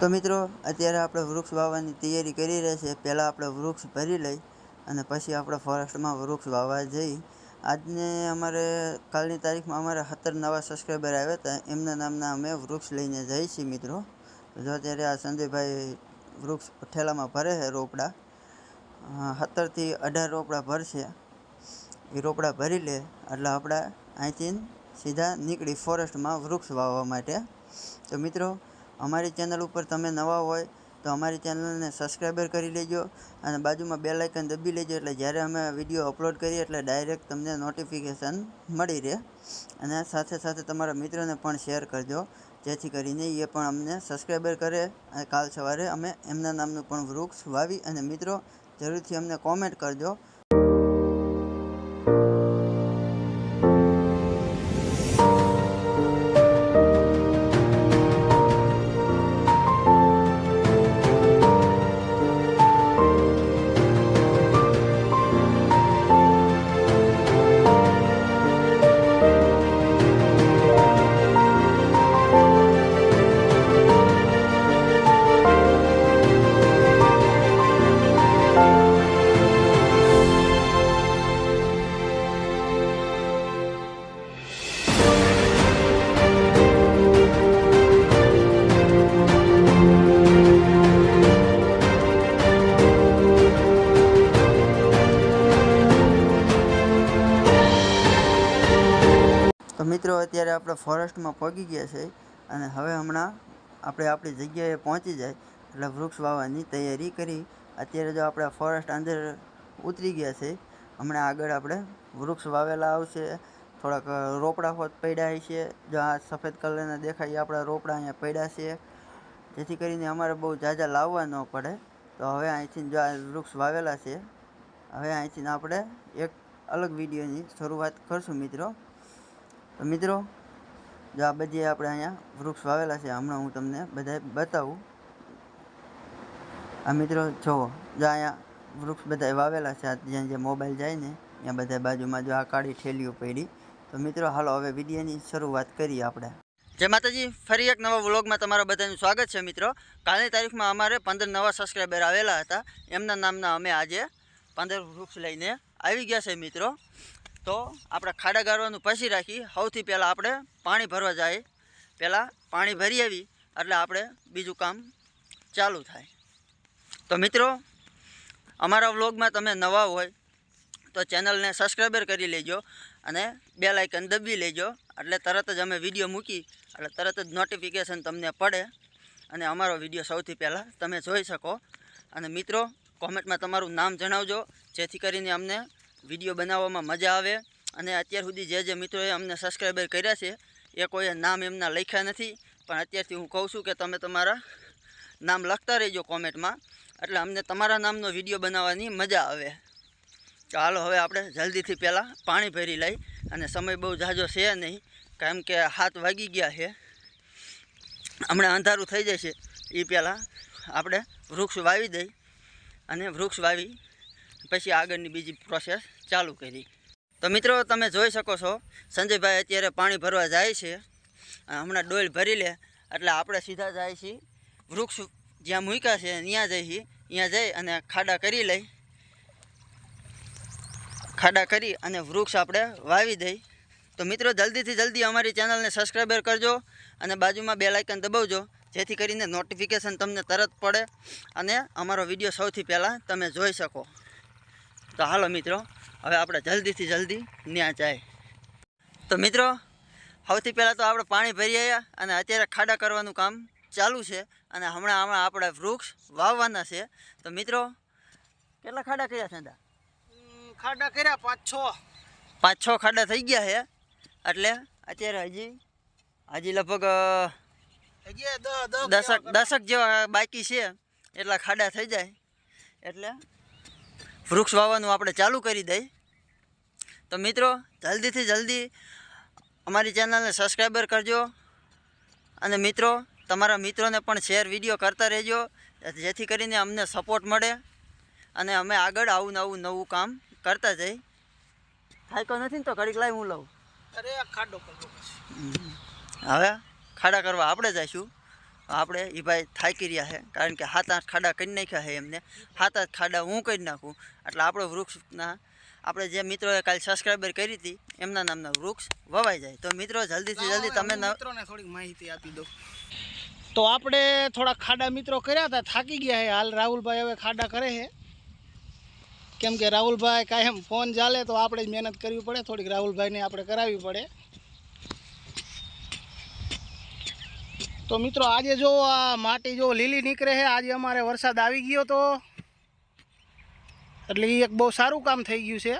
તો મિત્રો, અત્યારે આપણે વૃક્ષ વાવવાની તૈયારી કરી રહ્યા છીએ. પહેલાં આપણે વૃક્ષ ભરી લઈ અને પછી આપણે ફોરેસ્ટમાં વૃક્ષ વાવવા જઈ. આજને અમારે, કાલની તારીખમાં અમારે સત્તર નવા સબસ્ક્રાઈબર આવ્યા હતા. એમના નામના અમે વૃક્ષ લઈને જઈએ છીએ મિત્રો. જો અત્યારે આ સંજયભાઈ વૃક્ષ ઠેલામાં ભરે છે રોપડા. સત્તરથી અઢાર રોપડા ભરશે. એ રોપડા ભરી લે. એટલે આપણે અહીંથી સીધા નીકળી ફોરેસ્ટમાં વૃક્ષ વાવવા માટે. તો મિત્રો અમારી ચેનલ ઉપર તમે નવા હોય તો અમારી ચેનલને સબસ્ક્રાઈબર કરી લેજો અને બાજુમાં બે લાઇકન દબી લેજો એટલે જ્યારે અમે વીડિયો અપલોડ કરીએ એટલે ડાયરેક્ટ તમને નોટિફિકેશન મળી રહે. અને સાથે સાથે તમારા મિત્રોને પણ શેર કરજો. જેથી કરીને એ પણ અમને સબસ્ક્રાઈબર કરે અને કાલ સવારે અમે એમના નામનું પણ વૃક્ષ વાવી અને મિત્રો જરૂરથી અમને કોમેન્ટ કરજો. અત્યારે આપણે ફોરેસ્ટમાં પહોંચી ગયા છે અને હવે હમણાં આપણે આપણી જગ્યાએ પહોંચી જાય એટલે વૃક્ષ વાવવાની તૈયારી કરી. અત્યારે જો આપણે ફોરેસ્ટ અંદર ઉતરી ગયા છે, હમણાં આગળ આપણે વૃક્ષ વાવેલા આવશે. થોડાક રોપડા હોત પડ્યા છે જો આ સફેદ કલરના દેખાય આપણા રોપડા અહીંયા પડ્યા છે. જેથી કરીને અમારે બહુ ઝાઝા લાવવા ન પડે. તો હવે અહીંથી જો આ વૃક્ષ વાવેલા છે, હવે અહીંથી આપણે એક અલગ વિડીયોની શરૂઆત કરશું મિત્રો. તો મિત્રો જો આ બધી આપણે અહીંયા વૃક્ષ વાવેલા છે, હમણાં હું તમને બધા બતાવું. આ મિત્રો જુઓ જો અહીંયા વૃક્ષ બધા વાવેલા છે જ્યાં જે મોબાઈલ જાય ને, ત્યાં બધા બાજુમાં જો આ કાળી ઠેલીઓ પડી. તો મિત્રો, હાલો હવે વિડીયોની શરૂઆત કરીએ આપણે. જય માતાજી, ફરી એક નવા વ્લોગમાં તમારા બધાનું સ્વાગત છે મિત્રો. કાલની તારીખમાં અમારે પંદર નવા સબસ્ક્રાઈબર આવેલા હતા. એમના નામના અમે આજે પંદર વૃક્ષ લઈને આવી ગયા છે મિત્રો. તો આપણે ખાડા ગાળવાનું પછી રાખી, સૌથી પહેલાં આપણે પાણી ભરવા જાય. પહેલાં પાણી ભરી આવી, એટલે આપણે બીજું કામ ચાલુ થાય. તો મિત્રો, અમારા વ્લોગમાં તમે નવા હોય, તો ચેનલને સબસ્ક્રાઈબર કરી લેજો અને બે લાઇકન દબી લેજો. એટલે તરત જ અમે વીડિયો મૂકી, એટલે તરત જ નોટિફિકેશન તમને પડે અને અમારો વીડિયો સૌથી પહેલાં તમે જોઈ શકો. અને મિત્રો કોમેન્ટમાં તમારું નામ જણાવજો, જેથી કરીને અમને વીડિયો બનાવવામાં મજા આવે. અને અત્યાર સુધી જે જે મિત્રોએ અમને સબસ્ક્રાઈબર કર્યા છે, એ કોઈએ નામ એમના લખ્યા નથી. પણ અત્યારથી હું કહું છું કે તમે તમારા નામ લખતા રહેજો કોમેન્ટમાં એટલે અમને તમારા નામનો વીડિયો બનાવવાની મજા આવે. તો હાલો, હવે આપણે જલ્દીથી પહેલાં પાણી ભરી લઈ. અને સમય બહુ ઝાઝો છે નહીં, કેમ કે હાથ વાગી ગયા છે. હમણાં અંધારું થઈ જશે એ પહેલાં આપણે વૃક્ષ વાવી દઈ. અને વૃક્ષ વાવી પછી આગળની બીજી પ્રોસેસ ચાલુ કરી. તો મિત્રો, તમે જોઈ શકો છો, સંજયભાઈ અત્યારે પાણી ભરવા જાય છે. હમણાં ડોલ ભરી લે, એટલે આપણે સીધા જાય છીએ. વૃક્ષ જ્યાં મૂક્યા છે, ત્યાં જઈએ ત્યાં જઈ અને ખાડા કરી લઈ. ખાડા કરી અને વૃક્ષ આપણે વાવી દઈ. તો મિત્રો, જલ્દીથી જલ્દી અમારી ચેનલને સબસ્ક્રાઈબર કરજો અને બાજુમાં બે લાઇકન દબાવજો, જેથી કરીને નોટિફિકેશન તમને તરત પડે અને અમારો વીડિયો સૌથી પહેલાં તમે જોઈ શકો. તો હાલો મિત્રો હવે આપણે જલ્દીથી જલ્દી ત્યાં જાય. તો મિત્રો સૌથી પહેલાં તો આપણે પાણી ભરી આવ્યા અને અત્યારે ખાડા કરવાનું કામ ચાલુ છે અને હમણાં હમણાં આપણે વૃક્ષ વાવવાના છે. તો મિત્રો કેટલા ખાડા કર્યા છે ખાડા કર્યા પાંચ છ. પાંચ છ ખાડા થઈ ગયા છે. એટલે અત્યારે હજી હજી લગભગ અ, હજી દ- દ દસક દસક જેવા બાકી છે. એટલા ખાડા થઈ જાય. એટલે વૃક્ષ વાવવાનું આપણે ચાલુ કરી દઈ. તો મિત્રો જલ્દીથી જલ્દી અમારી ચેનલને સબસ્ક્રાઈબર કરજો. અને મિત્રો તમારા મિત્રોને પણ શેર વીડિયો કરતા રહેજો. જેથી કરીને અમને સપોર્ટ મળે અને અમે આગળ આવું નવું નવું કામ કરતા જઈ. થાયકો નથી ને તો ઘડીક લાવી હું લઉં. અરે ખાડો હવે ખાડા કરવા આપણે જઈશું. આપણે એ ભાઈ થાકી રહ્યા છે કારણ કે હાથ આઠ ખાડા કરી નાખ્યા છે એમને. હાથ આઠ ખાડા હું કરી નાખું. એટલે આપણો વૃક્ષના આપણે જે મિત્રોએ કાલે સબસ્ક્રાઈબર કરી હતી એમના નામના વૃક્ષ વવાઈ જાય. તો મિત્રો જલ્દીથી જલ્દી તમે મિત્રોને થોડીક માહિતી આપી દો તો આપણે થોડા ખાડા મિત્રો કર્યા હતા થાકી ગયા છે. હાલ રાહુલભાઈ હવે ખાડા કરે છે. કેમ કે રાહુલભાઈ કાયમ ફોન ચાલે તો આપણે જ મહેનત કરવી પડે. થોડીક રાહુલભાઈને આપણે કરાવવી પડે. તો મિત્રો આજે જો આ માટી જો લીલી નીકળે છે આજે અમારે વરસાદ આવી ગયો તો. એટલે એ એક બહુ સારું કામ થઈ ગયું છે.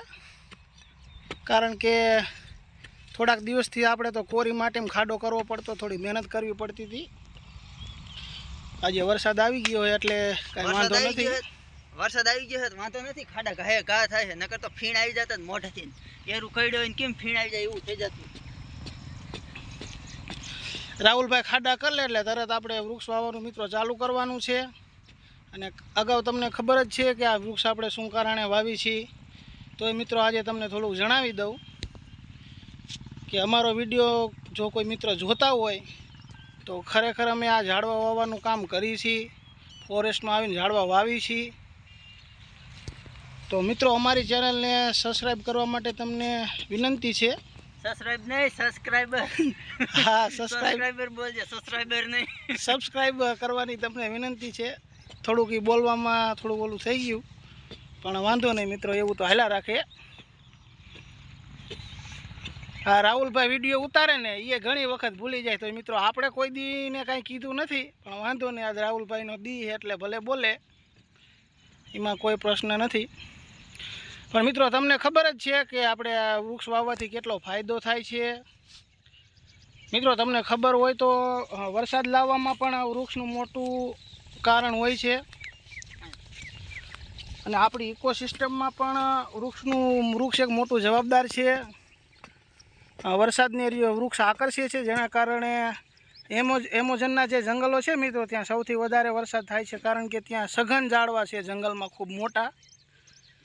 કારણ કે થોડાક દિવસથી આપણે તો કોરી માટે ખાડો કરવો પડતો થોડી મહેનત કરવી પડતી હતી. આજે વરસાદ આવી ગયો એટલે કાંઈ વરસાદ વાંધો આવી નથી. વરસાદ આવી ગયો છે તો વાંધો નથી ખાડા ઘાય ઘા થાય છે નકર તો ફીણ આવી જતા મોઢેથી એરું કઈ હોય કેમ ફીણ આવી જાય એવું થઈ જતું. રાહુલભાઈ ખાડા કરી એટલે તરત આપણે વૃક્ષ વાવવાનું મિત્રો ચાલુ કરવાનું છે. અને અગાઉ તમને ખબર જ છે કે આ વૃક્ષ આપણે શું કારણે વાવી છીએ તો એ મિત્રો આજે તમને થોડુંક જણાવી દઉં કે અમારો વીડિયો જો કોઈ મિત્ર જોતા હોય તો ખરેખર અમે આ ઝાડવા વાવવાનું કામ કરી છીએ ફોરેસ્ટમાં આવીને ઝાડવા વાવી છીએ તો મિત્રો અમારી ચેનલને સબસ્ક્રાઈબ કરવા માટે તમને વિનંતી છે. સબસ્ક્રાઇબ નહીં સબસ્ક્રાઇબર હા સબસ્ક્રાઇબર બોલજે સબસ્ક્રાઇબર નહીં. સબસ્ક્રાઇબ કરવાની તમને વિનંતી છે. થોડુંક એ બોલવામાં થોડું ઓલું થઈ ગયું. પણ વાંધો નહીં મિત્રો એવું તો હાલા રાખે. હા રાહુલભાઈ વીડિયો ઉતારે ને એ ઘણી વખત ભૂલી જાય. તો મિત્રો આપણે કોઈ દીને કાંઈ કીધું નથી. પણ વાંધો નહીં આજ રાહુલભાઈનો દી એટલે ભલે બોલે. એમાં કોઈ પ્રશ્ન નથી. પણ મિત્રો, તમને ખબર જ છે કે આપણે વૃક્ષ વાવવાથી કેટલો ફાયદો થાય છે? મિત્રો, તમને ખબર હોય તો વરસાદ લાવવામાં પણ વૃક્ષનું મોટું કારણ હોય છે. અને આપણી ઇકોસિસ્ટમમાં પણ વૃક્ષનું, વૃક્ષ એક મોટું જવાબદાર છે. વરસાદની વરસાદને વૃક્ષ આકર્ષે છે, જેના કારણે એમોજ એમોઝનના જે જંગલો છે મિત્રો, ત્યાં સૌથી વધારે વરસાદ થાય છે, કારણ કે ત્યાં સઘન ઝાડવા છે જંગલમાં ખૂબ મોટા.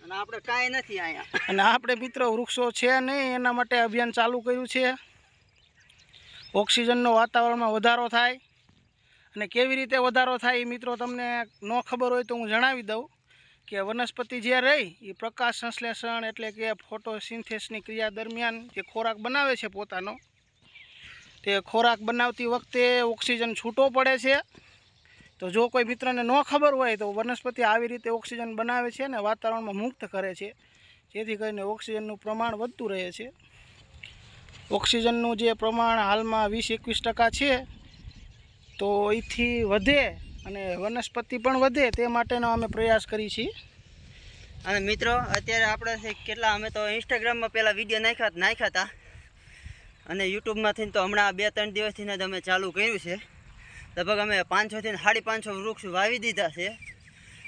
અને આપણે કાંઈ નથી અહીંયા. અને આપણે મિત્રો વૃક્ષો છે નહીં, એના માટે અભિયાન ચાલુ કર્યું છે. ઓક્સિજનનો વાતાવરણમાં વધારો થાય. અને કેવી રીતે વધારો થાય એ મિત્રો તમને ન ખબર હોય તો હું જણાવી દઉં કે વનસ્પતિ જે રહી એ પ્રકાશ સંશ્લેષણ એટલે કે ફોટોસિન્થેસની ક્રિયા દરમિયાન જે ખોરાક બનાવે છે પોતાનો, તે ખોરાક બનાવતી વખતે ઓક્સિજન છૂટો પડે છે. તો જો કોઈ મિત્રને ન ખબર હોય તો વનસ્પતિ આવી રીતે ઓક્સિજન બનાવે છે અને વાતાવરણમાં મુક્ત કરે છે. જેથી કરીને ઓક્સિજનનું પ્રમાણ વધતું રહે છે. ઓક્સિજનનું જે પ્રમાણ હાલમાં વીસ એકવીસ ટકા છે, તો એથી વધે અને વનસ્પતિ પણ વધે તે માટેનો અમે પ્રયાસ કરી છીએ. અને મિત્રો, અત્યારે આપણે કેટલા, અમે તો ઇન્સ્ટાગ્રામમાં પહેલાં વીડિયો નાખ્યા નાખ્યા હતા. અને યુટ્યુબમાંથી તો હમણાં બે ત્રણ દિવસથી જ અમે ચાલુ કર્યું છે. લગભગ અમે પાંચસોથી સાડી પાંચસો વૃક્ષ વાવી દીધા છે.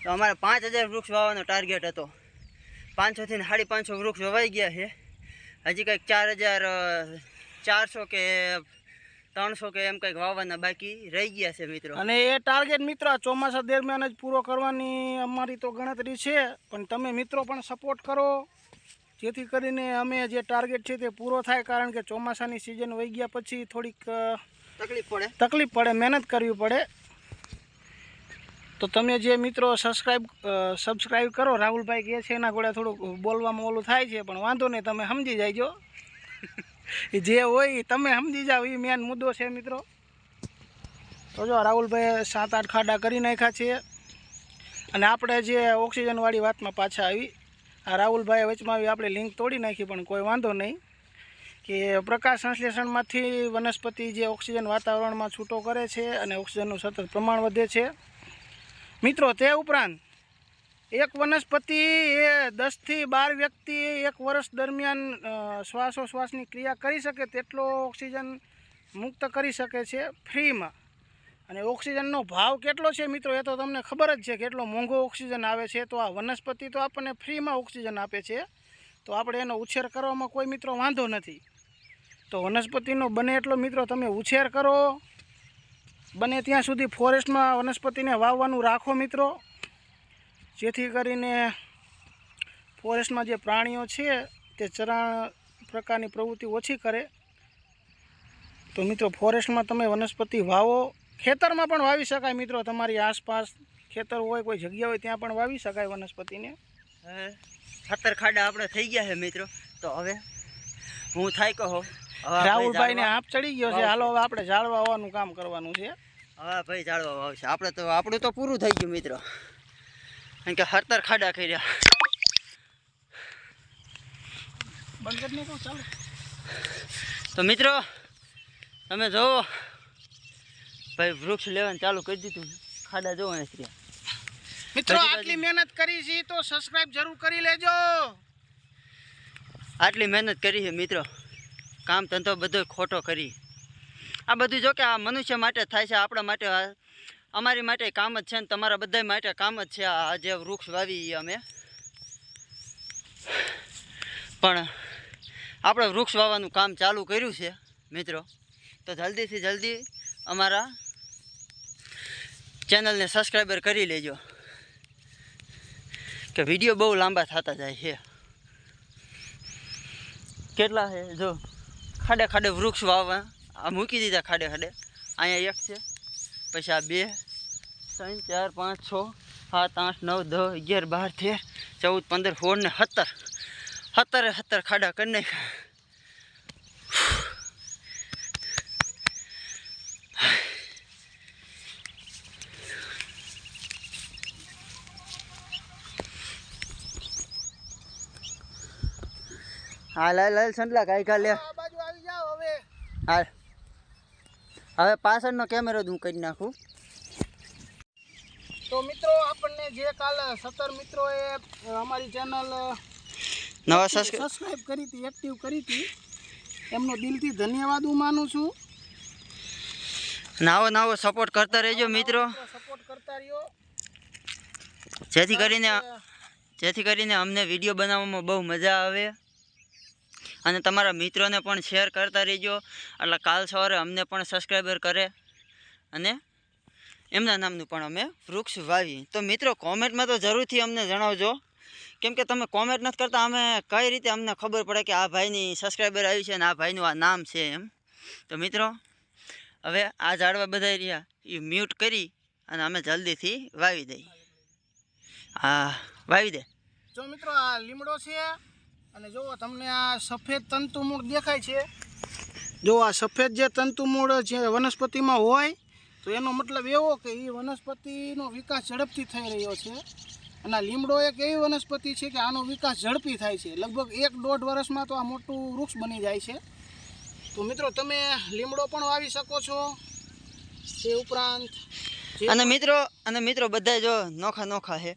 તો અમારે પાંચ હજાર વૃક્ષ વાવવાનો ટાર્ગેટ હતો. પાંચસોથી સાડી પાંચસો વૃક્ષ વવાઈ ગયા છે. હજી કંઈક ચાર હજાર ચારસો કે ત્રણસો કે એમ કંઈક વાવવાના બાકી રહી ગયા છે મિત્રો. અને એ ટાર્ગેટ મિત્રો ચોમાસા દરમિયાન જ પૂરો કરવાની અમારી તો ગણતરી છે. પણ તમે મિત્રો પણ સપોર્ટ કરો. જેથી કરીને અમે જે ટાર્ગેટ છે તે પૂરો થાય. કારણ કે ચોમાસાની સિઝન વહી ગયા પછી થોડીક તકલીફ પડે? તકલીફ પડે, મહેનત કરવી પડે. તો તમે જે મિત્રો સબસ્ક્રાઈબ સબસ્ક્રાઈબ કરો, રાહુલભાઈ કહે છે એના ઘોડે થોડુંક બોલવામાં ઓલું થાય છે, પણ વાંધો નહીં, તમે સમજી જાયજો. જે હોય તમે સમજી જાઓ, એ મેન મુદ્દો છે મિત્રો. તો જો રાહુલભાઈ સાત આઠ ખાડા કરી નાખ્યા છે. અને આપણે જે ઓક્સિજનવાળી વાતમાં પાછા આવી, આ રાહુલભાઈએ વચમાં આવી, આપણે લિંક તોડી નાખી, પણ કોઈ વાંધો નહીં. કે પ્રકાશ સંશ્લેષણમાંથી વનસ્પતિ જે ઓક્સિજન વાતાવરણમાં છૂટો કરે છે અને ઓક્સિજનનું સતત પ્રમાણ વધે છે. મિત્રો, તે ઉપરાંત એક વનસ્પતિ એ દસથી બાર વ્યક્તિ એક વર્ષ દરમિયાન શ્વાસોશ્વાસની ક્રિયા કરી શકે તેટલો ઓક્સિજન મુક્ત કરી શકે છે ફ્રીમાં. અને ઓક્સિજનનો ભાવ કેટલો છે મિત્રો, એ તો તમને ખબર જ છે કેટલો મોંઘો ઓક્સિજન આવે છે. તો આ વનસ્પતિ તો આપણને ફ્રીમાં ઓક્સિજન આપે છે. તો આપણે એનો ઉછેર કરવામાં કોઈ મિત્રો વાંધો નથી. તો વનસ્પતિનો બને એટલો મિત્રો તમે ઉછેર કરો. બને ત્યાં સુધી ફોરેસ્ટમાં વનસ્પતિને વાવવાનું રાખો મિત્રો. જેથી કરીને ફોરેસ્ટમાં જે પ્રાણીઓ છે તે ચરાણ પ્રકારની પ્રવૃત્તિ ઓછી કરે. તો મિત્રો ફોરેસ્ટમાં તમે વનસ્પતિ વાવો. ખેતરમાં પણ વાવી શકાય મિત્રો. તમારી આસપાસ ખેતર હોય, કોઈ જગ્યા હોય ત્યાં પણ વાવી શકાય વનસ્પતિને. ખાતર ખાડા આપણે થઈ ગયા છે મિત્રો. તો હવે હું થાય કહો. હવે આ ભાઈ રાહુલભાઈને ઝાડવા- આપ ચડી ગયો છે. હાલો હવે આપણે ઝાડવા હોવાનું કામ કરવાનું છે. હવે ભાઈ ઝાડવા વાવશે આપણે તો આપણું તો પૂરું થઈ ગયું મિત્રો. કારણ કે હરતર ખાડા કર્યા. તો મિત્રો તમે જોવો. ભાઈ વૃક્ષ લેવાનું ચાલુ કરી દીધું. ખાડા જોવો ને મિત્રો આટલી મહેનત કરી છે તો સબસ્ક્રાઇબ જરૂર કરી લેજો. આટલી મહેનત કરી છે મિત્રો. કામ ધંધો બધો ખોટો કરી. આ બધું જો કે આ મનુષ્ય માટે થાય છે, આપણા માટે અમારી માટે કામ જ છે ને તમારા બધા માટે કામ જ છે, આ જે વૃક્ષ વાવી અમે. પણ આપણે વૃક્ષ વાવવાનું કામ ચાલુ કર્યું છે, મિત્રો. તો જલ્દીથી જલ્દી અમારા ચેનલને સબસ્ક્રાઈબર કરી લેજો. કે વીડિયો બહુ લાંબા થતા જાય છે. કેટલા છે? જો ખાડે ખાડે વૃક્ષ વાવવા આ મૂકી દીધા ખાડે ખાડે. અહીંયા એક છે, પછી આ બે. ત્રણ, ચાર, પાંચ, છ, સાત, આઠ, નવ, દસ, અગિયાર, બાર, તેર, ચૌદ, પંદર, સોળ ને સત્તર. સત્તરે સત્તર ખાડા કરી નાખ્યા. હાલ હાલ હાલ સંટલા કાંઈ ખા લે આ બાજુ આવી જાઓ હવે હાલ હવે પાછળનો કેમેરો જ હું કરી નાખું. તો મિત્રો આપણને જે કાલ સત્તર મિત્રોએ અમારી ચેનલ નવા સબસ્ક્રાઈબ કરી હતી એક્ટિવ કરી હતી. એમનો દિલથી ધન્યવાદ હું માનું છું. નાવો નાવો સપોર્ટ કરતા રહેજો મિત્રો. સપોર્ટ કરતા રહ્યો. જેથી કરીને જેથી કરીને અમને વીડિયો બનાવવામાં બહુ મજા આવે. અને તમારા મિત્રોને પણ શેર કરતા રહેજો. એટલે કાલ સવારે અમને પણ સબસ્ક્રાઈબર કરે. અને એમના નામનું પણ અમે વૃક્ષ વાવી તો મિત્રો, કોમેન્ટમાં તો જરૂરથી અમને જણાવજો. કેમ કે તમે કોમેન્ટ નથી કરતા, અમે કઈ રીતે અમને ખબર પડે કે આ ભાઈની સબસ્ક્રાઈબર આવી છે અને આ ભાઈનું આ નામ છે એમ. તો મિત્રો, હવે આ ઝાડવા બધા રહ્યા. એ મ્યુટ કરી અને અમે જલ્દીથી વાવી દઈએ. હા, વાવી દે. જો મિત્રો, આ લીમડો છે અને જુઓ તમને આ સફેદ તંતુમૂળ દેખાય છે. જો આ સફેદ જે તંતુમૂળ જે વનસ્પતિમાં હોય તો એનો મતલબ એવો કે એ વનસ્પતિનો વિકાસ ઝડપથી થઈ રહ્યો છે. અને આ લીમડો એક એવી વનસ્પતિ છે કે આનો વિકાસ ઝડપી થાય છે. લગભગ એક દોઢ વર્ષમાં તો આ મોટું વૃક્ષ બની જાય છે. તો મિત્રો તમે લીમડો પણ વાવી શકો છો. તે ઉપરાંત અને મિત્રો અને મિત્રો બધા જો નોખા નોખા છે